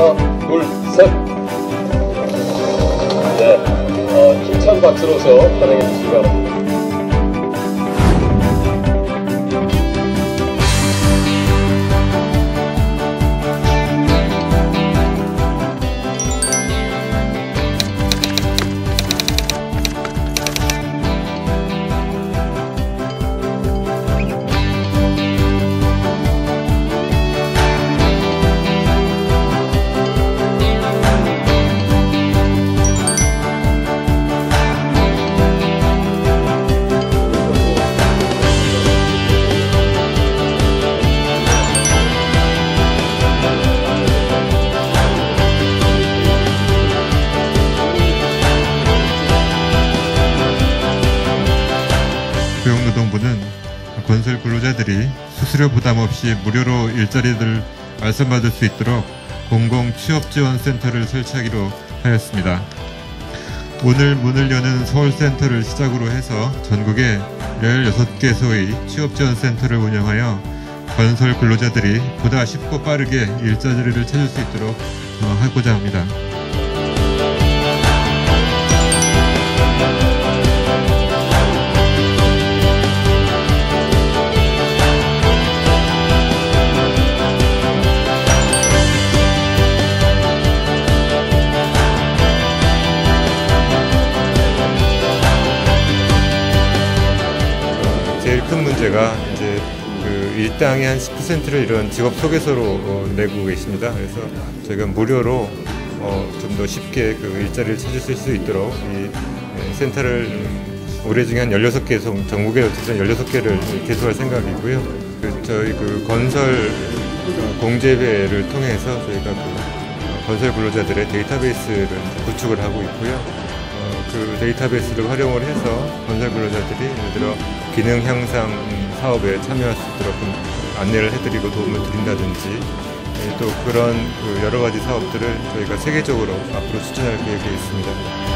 하나, 둘, 셋. 네, 어, 힘찬 박수로서 환영해 주시기 바랍니다. 고용노동부는 건설 근로자들이 수수료 부담 없이 무료로 일자리를 말씀받을 수 있도록 공공 취업 지원 센터를 설치하기로 하였습니다. 오늘 문을 여는 서울센터를 시작으로 해서 전국에 16개소의 취업 지원 센터를 운영하여 건설 근로자들이 보다 쉽고 빠르게 일자리를 찾을 수 있도록 어, 하고자 합니다. 제일 큰 문제가 이제 그 일당의 한 10%를 이런 직업 소개서로 어, 내고 계십니다. 그래서 저희가 무료로 어, 좀 더 쉽게 그 일자리를 찾을 수 있도록 이 예, 센터를 음, 올해 중에 한 16개, 송- 전국에 어쨌든 16개를 개소할 생각이고요. 그 저희 그 건설 어, 공제회를 통해서 저희가 그 건설 근로자들의 데이터베이스를 구축을 하고 있고요. 어, 그 데이터베이스를 활용을 해서 건설 근로자들이 예를 들어 기능 향상 사업에 참여할 수 있도록 좀 안내를 해드리고 도움을 드린다든지 예, 또 그런 그 여러 가지 사업들을 저희가 세계적으로 앞으로 추진할 계획에 있습니다.